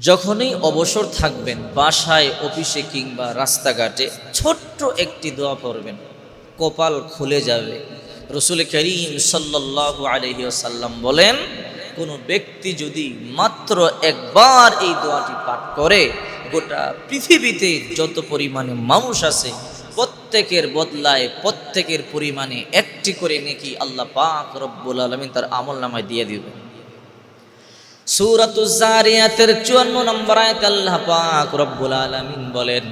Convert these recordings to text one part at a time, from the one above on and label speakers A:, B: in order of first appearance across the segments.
A: যখনই অবসর থাকবেন, বাসায়, অফিসে কিংবা রাস্তাঘাটে ছোট্ট একটি দোয়া পড়বেন। কপাল খুলে যাবে। রসুল করিম সাল্লাল্লাহু আলহি সাল্লাম বলেন, কোনো ব্যক্তি যদি মাত্র একবার এই দোয়াটি পাঠ করে, গোটা পৃথিবীতে যত পরিমাণে মানুষ আছে, প্রত্যেকের বদলায় প্রত্যেকের পরিমাণে একটি করে নাকি আল্লাহ পাক রব্বুল আলমিন তার আমল নামায় দিয়ে দিবেন। সূরাতুজ জারিয়াতের 54 নম্বর আয়াতে আল্লাহ পাক রব্বুল আলামিন বলেন,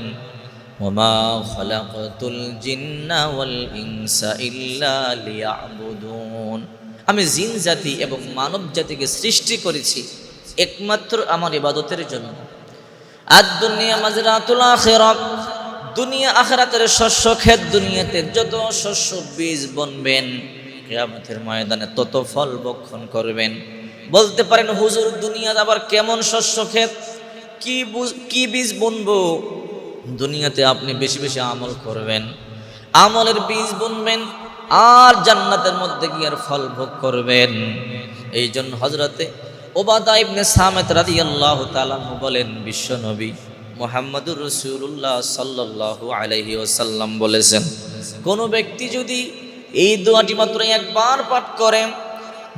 A: ওমা খলাকতুল জিন্না আমি জিন জাতি এবং মানব জাতিকে সৃষ্টি করেছি একমাত্র আমার ইবাদতের জন্য। আর দুনিয়া মাজরাতুল আখিরাত দুনিয়া আখিরাতের শস্য ক্ষেত দুনিয়াতে যত শস্য বীজ বনবেন, কিয়ামতের ময়দানে তত ফল বক্ষণ করবেন। বলতে পারেন, হুজুর দুনিয়া আবার কেমন শস্য ক্ষেত? কি কি বীজ বুনবো? দুনিয়াতে আপনি বেশি বেশি আমল করবেন। আমলের বীজ বুনবেন আর জান্নাতের মধ্যে গিয়ে আর ফল ভোগ করবেন। এই জন্য হজরতে ওবাদা ইবনে সামেত রাদিয়াল্লাহু তাআলা বলেন, বিশ্ব নবী মোহাম্মদুর রসুল্লাহ সাল্লাল্লাহু আলাইহি ওয়াসাল্লাম বলেছেন, কোনো ব্যক্তি যদি এই দোয়াটি মাত্র একবার পাঠ করে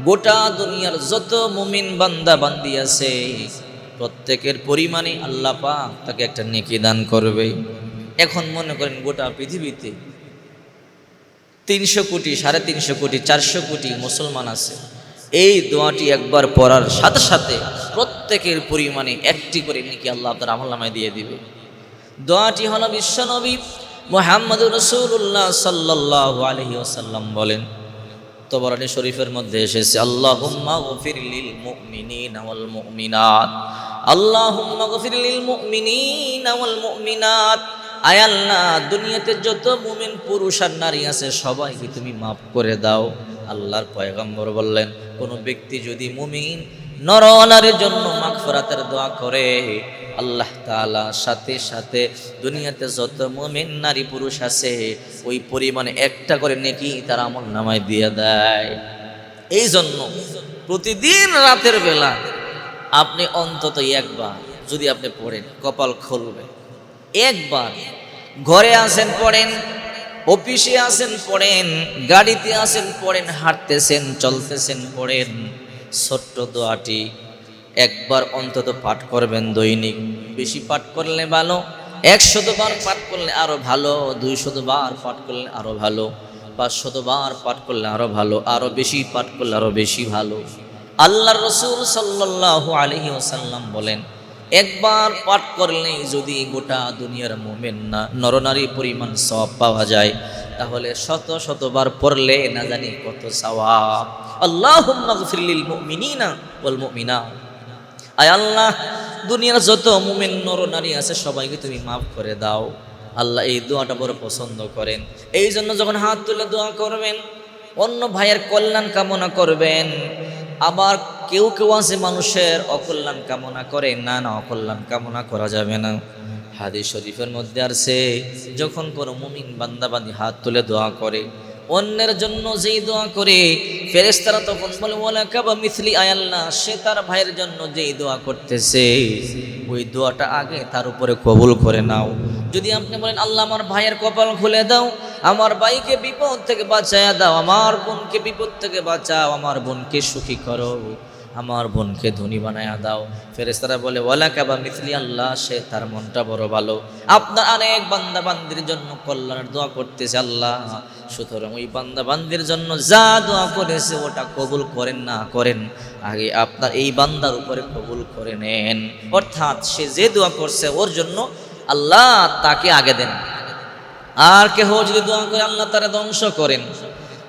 A: গোটা দুনিয়ার যত মুমিন বান্দা বান্দি আছে, প্রত্যেকের পরিমাণে আল্লাহ পাক তাকে একটা নেকি দান করবে। এখন মনে করেন গোটা পৃথিবীতে তিনশো কোটি, সাড়ে তিনশো কোটি, চারশো কোটি মুসলমান আছে। এই দোয়াটি একবার পড়ার সাথে সাথে প্রত্যেকের পরিমাণে একটি করে নাকি আল্লাহ তার আমল নামায় দিয়ে দিবে। দোয়াটি হলো বিশ্বনবী মোহাম্মদ রসুল্লাহ সাল্লাহ আলহি আসাল্লাম বলেন তবরানি শরীফের মধ্যে এসেছে আল্লাহ, দুনিয়াতে যত মুমিন পুরুষ আর নারী আছে, সবাইকে তুমি মাফ করে দাও। আল্লাহর পয়গম্বর বললেন, কোনো ব্যক্তি যদি মুমিন নরনারীর জন্য মাগফিরাতের দোয়া করে। আল্লাহ তাআলা সাথে সাথে দুনিয়াতে যত মুমিন নারী পুরুষ আছে, ওই পরিমাণে একটা করে নেকি তার আমল নামায় দিয়ে দেয়। এই জন্য প্রতিদিন রাতের বেলা আপনি অন্তত একবার যদি আপনি পড়েন, কপাল খুলবে। একবার ঘরে আসেন পড়েন, অফিসে আসেন পড়েন, গাড়িতে আসেন পড়েন, হাঁটতেছেন, চলতেছেন, পড়েন। ছোট্ট দোয়াটি একবার অন্তত পাঠ করবেন দৈনিক। বেশি পাঠ করলে ভালো একশতবার পাঠ করলে আরও ভালো দুইশতবার পাঠ করলে আরও ভালো পাঁচশতবার পাঠ করলে আরও ভালো, আরও বেশি পাঠ করলে আরও বেশি ভালো। আল্লাহ রসুল সাল্লাহ আলহি ওসাল্লাম বলেন, একবার পাঠ করলেই যদি গোটা দুনিয়ার মোমেন না নরনারী পরিমাণ সব পাওয়া যায় তাহলে শত শতবার পড়লে না জানি কত সওয়াব। আল্লাহুম্মা মুমিনিনা ওয়াল মুমিনাত আয় আল্লাহ, দুনিয়ার যত মুমিন নরনারী আছে, সবাইকে তুমি মাফ করে দাও। আল্লাহ এই দোয়াটা বড় পছন্দ করেন। এই জন্য যখন হাত তুলে দোয়া করবেন, অন্য ভাইয়ের কল্যাণ কামনা করবেন। আবার কেউ কেউ আছে মানুষের অকল্যাণ কামনা করে, না না, অকল্যাণ কামনা করা যাবে না। হাদিস শরীফের মধ্যে সে যখন কোনো মুমিন বান্দাবান্দি হাত তুলে দোয়া করে, অন্যের জন্য যেই দোয়া করে ফেরেস্তারা তখন বলে ওলা কাবা মিথলি আয়াল্লা সে তার ভাইয়ের জন্য যেই দোয়া করতেছে, ওই দোয়াটা আগে তার উপরে কবুল করে নাও। যদি আপনি বলেন, আল্লাহ আমার ভাইয়ের কপাল খুলে দাও, আমার ভাইকে বিপদ থেকে বাঁচায়া দাও, আমার বোনকে বিপদ থেকে বাঁচাও, আমার বোনকে সুখী করো। আমার বোনকে ধনী বানায়া দাও। ফেরেস্তারা বলে ওলা কাবা মিথলি আল্লাহ, সে তার মনটা বড় ভালো। আপনার অনেক বান্দা বান্দির জন্য কল্যাণের দোয়া করতেছে আল্লাহ। সুতরাং ওই বান্দা বান্দির জন্য যা দোয়া করেছে, ওটা কবুল করেন না করেন, আগে আপনার এই বান্দার উপরে কবুল করে নেন। অর্থাৎ সে যে দোয়া করছে, ওর জন্য আল্লাহ তাকে আগে দেন। আর কেহ যদি দোয়া করে, আল্লাহ তারা ধ্বংস করেন।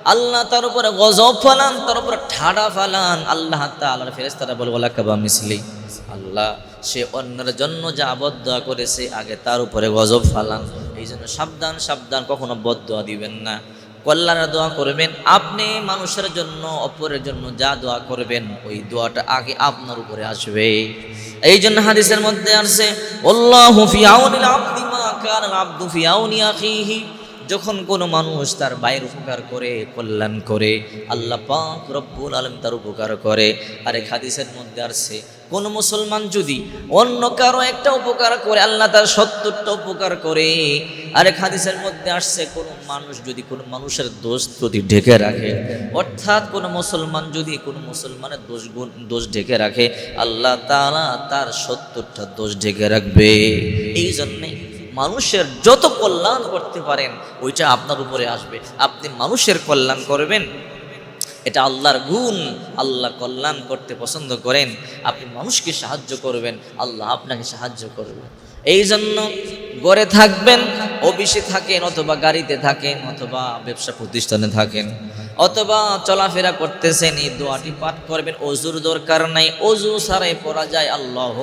A: আল্লাহ তার উপরে গজব ফালান, তার উপরে ঠাডা ফালান। আল্লাহ তাআলার ফেরেশতারা বলে ওলা কাবা মিসলি। আল্লাহ, সে অন্যের জন্য যা বদয়া করেছে, আগে তার উপরে গজব ফালান। এই জন্য সাবধান সাবধান, কখনো বদয়া দিবেন না। কল্যাণের দোয়া করবেন আপনি, মানুষের জন্য, অপরের জন্য যা দোয়া করবেন, ওই দোয়াটা আগে আপনার উপরে আসবে। এই জন্য হাদিসের মধ্যে আসছে আল্লাহু যখন কোনো মানুষ তার ভাইয়ের উপকার করে, কল্যাণ করে, আল্লাহ পাক রব্বুল আলম তার উপকার করে। আরেক হাদিসের মধ্যে আসছে, কোন মুসলমান যদি অন্য কারও একটা উপকার করে, আল্লাহ তার সত্তরটা উপকার করে। আরেক হাদিসের মধ্যে আসছে, কোন মানুষ যদি কোনো মানুষের দোষ যদি ঢেকে রাখে, অর্থাৎ কোন মুসলমান যদি কোনো মুসলমানের দোষ গুণ, দোষ ঢেকে রাখে, আল্লাহ তাআলা তার সত্তরটা দোষ ঢেকে রাখবে। এই জন্যে মানুষের যত কল্যাণ করতে পারেন, ওইটা আপনার উপরে আসবে। আপনি মানুষের কল্যাণ করবেন। এটা আল্লাহর গুণ। আল্লাহ কল্যাণ করতে পছন্দ করেন। আপনি মানুষকে সাহায্য করবেন। আল্লাহ আপনাকে সাহায্য করবে। এই জন্য গড়ে থাকবেন, অফিসে থাকেন, অথবা গাড়িতে থাকেন, অথবা ব্যবসা প্রতিষ্ঠানে থাকেন। অথবা চলাফেরা করতেছেন, এই দোয়াটি পাঠ করবেন, অজুর দরকার নাই। অজু সারাই পড়া যায় আল্লাহ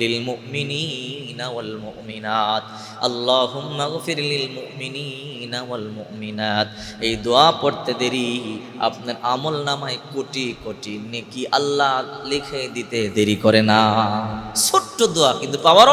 A: লিল মুমিনিনা ওয়াল মুমিনাত। আল্লাহুম্মা গফির লিল মুমিনিনা ওয়াল মুমিনাত। এই দোয়া পড়তে দেরি, আপনার আমল নামায় কোটি কোটি নেকি আল্লাহ লিখে দিতে দেরি করে না। ছোট্ট দোয়া, কিন্তু পাওয়ার